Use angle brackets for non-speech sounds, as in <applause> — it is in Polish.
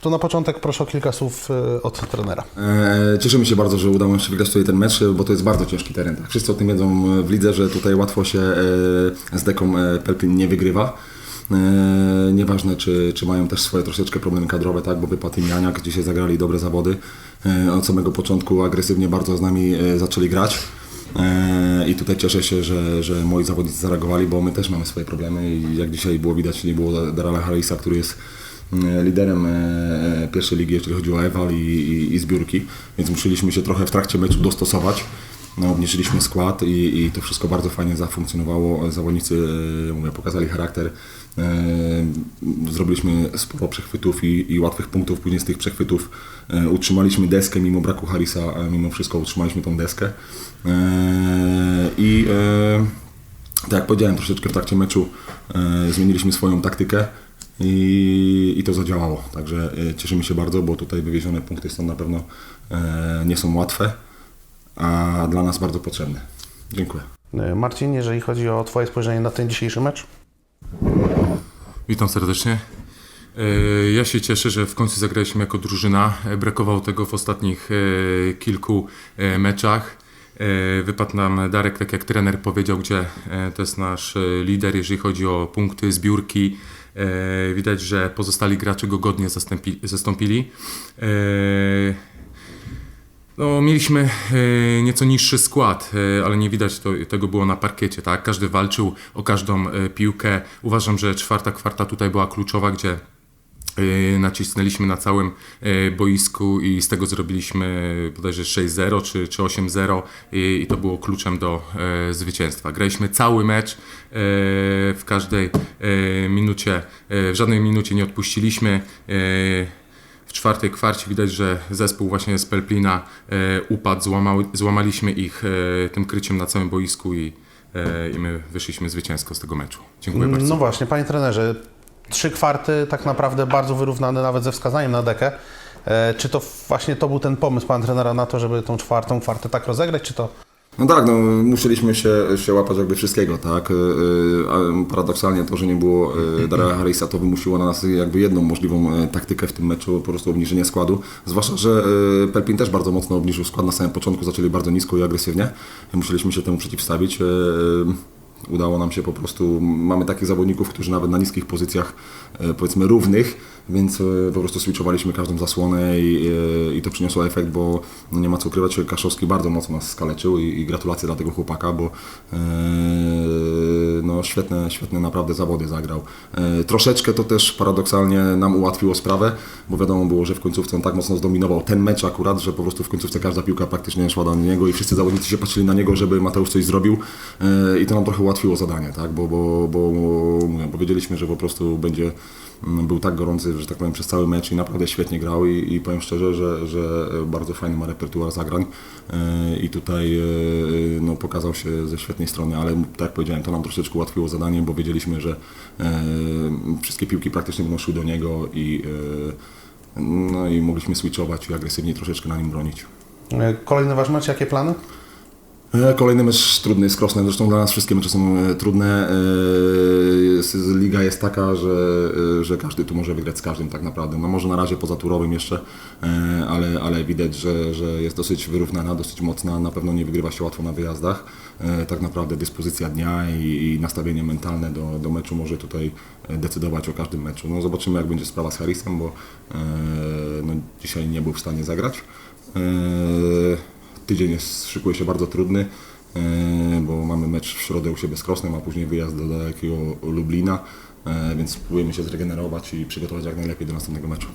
To na początek proszę o kilka słów e, od trenera. E, Cieszymy się bardzo, że udało nam się wygrać tutaj ten mecz, bo to jest bardzo ciężki teren. Tak? Wszyscy o tym wiedzą w lidze, że tutaj łatwo się e, z deką e, Pelplin nie wygrywa. E, Nieważne, czy, czy mają też swoje troszeczkę problemy kadrowe, tak? bo wypadł im Janiak, dzisiaj zagrali dobre zawody. E, Od samego początku agresywnie bardzo z nami e, zaczęli grać. E, I tutaj cieszę się, że, że moi zawodnicy zareagowali, bo my też mamy swoje problemy i jak dzisiaj było widać, nie było Darala Harrisa, który jest e, liderem e, pierwszej ligi, jeżeli chodzi o Ewal i, i, i zbiórki, więc musieliśmy się trochę w trakcie meczu dostosować. No, obniżyliśmy skład i, i to wszystko bardzo fajnie zafunkcjonowało. Zawodnicy e, mówię, pokazali charakter. E, Zrobiliśmy sporo przechwytów i, i łatwych punktów. Później z tych przechwytów e, utrzymaliśmy deskę mimo braku Harisa, e, mimo wszystko utrzymaliśmy tą deskę. E, I e, tak jak powiedziałem, troszeczkę w trakcie meczu e, zmieniliśmy swoją taktykę i, i to zadziałało. Także e, cieszymy się bardzo, bo tutaj wywiezione punkty są na pewno e, nie są łatwe, a dla nas bardzo potrzebne. Dziękuję. E, Marcin, jeżeli chodzi o Twoje spojrzenie na ten dzisiejszy mecz? Witam serdecznie. Ja się cieszę, że w końcu zagraliśmy jako drużyna. Brakowało tego w ostatnich kilku meczach. Wypadł nam Darek, tak jak trener powiedział, gdzie to jest nasz lider, jeżeli chodzi o punkty, zbiórki. E, Widać, że pozostali gracze go godnie zastąpi, zastąpili. E, no, mieliśmy e, nieco niższy skład, ale nie widać to, tego było na parkiecie, tak? Każdy walczył o każdą piłkę. Uważam, że czwarta kwarta tutaj była kluczowa, gdzie nacisnęliśmy na całym e, boisku i z tego zrobiliśmy bodajże 6-0 czy, czy 8-0 i, i to było kluczem do e, zwycięstwa. Graliśmy cały mecz, e, w każdej e, minucie, w żadnej minucie nie odpuściliśmy. W czwartej kwarcie widać, że zespół właśnie z Pelplina e, upadł, złamał, złamaliśmy ich e, tym kryciem na całym boisku i, e, i my wyszliśmy zwycięsko z tego meczu. Dziękuję bardzo. No właśnie, Panie trenerze, trzy kwarty tak naprawdę bardzo wyrównane nawet ze wskazaniem na dekę. E, Czy to właśnie to był ten pomysł Pana trenera na to, żeby tą czwartą kwartę tak rozegrać, czy to No tak, no, musieliśmy się, się łapać jakby wszystkiego, tak? Y, a Paradoksalnie to, że nie było <laughs> Darrella Harrisa, to wymusiło na nas jakby jedną możliwą e, taktykę w tym meczu, po prostu obniżenie składu. Zwłaszcza, że Pelpin też bardzo mocno obniżył skład na samym początku, zaczęli bardzo nisko i agresywnie. Musieliśmy się temu przeciwstawić. Udało nam się po prostu, mamy takich zawodników, którzy nawet na niskich pozycjach, e, powiedzmy równych, więc e, po prostu switchowaliśmy każdą zasłonę i, e, i to przyniosło efekt, bo no nie ma co ukrywać, Kaszowski bardzo mocno nas skaleczył i, i gratulacje dla tego chłopaka, bo no świetne, świetne naprawdę zawody zagrał. Troszeczkę to też paradoksalnie nam ułatwiło sprawę, bo wiadomo było, że w końcówce on tak mocno zdominował ten mecz akurat, że po prostu w końcówce każda piłka praktycznie szła do niego i wszyscy zawodnicy się patrzyli na niego, żeby Mateusz coś zrobił i to nam trochę ułatwiło zadanie, tak? bo, bo, bo, mówię, bo wiedzieliśmy, że po prostu będzie mm, był tak gorący, że tak powiem, przez cały mecz i naprawdę świetnie grał i, i powiem szczerze, że, że bardzo fajny ma repertuar zagrań e, i tutaj e, no, pokazał się ze świetnej strony, ale tak jak powiedziałem, to nam troszeczkę ułatwiło zadanie, bo wiedzieliśmy, że e, wszystkie piłki praktycznie będą szły do niego i, e, no, i mogliśmy switchować i agresywnie troszeczkę na nim bronić. e, kolejny Wasz mecz, jakie plany? E, Kolejny mecz trudny jest Krosnem, zresztą dla nas wszystkie mecze są e, trudne. E, Liga jest taka, że, e, że każdy tu może wygrać z każdym tak naprawdę. No może na razie poza turowym jeszcze, ale, ale widać, że, że jest dosyć wyrównana, dosyć mocna. Na pewno nie wygrywa się łatwo na wyjazdach. Tak naprawdę dyspozycja dnia i, i nastawienie mentalne do, do meczu może tutaj decydować o każdym meczu. No zobaczymy jak będzie sprawa z Harrisem, bo no, dzisiaj nie był w stanie zagrać. Tydzień jest, szykuje się bardzo trudny, e, bo mamy mecz w środę u siebie z Krosnem, a później wyjazd do dalekiego Lublina, e, więc próbujemy się zregenerować i przygotować jak najlepiej do następnego meczu.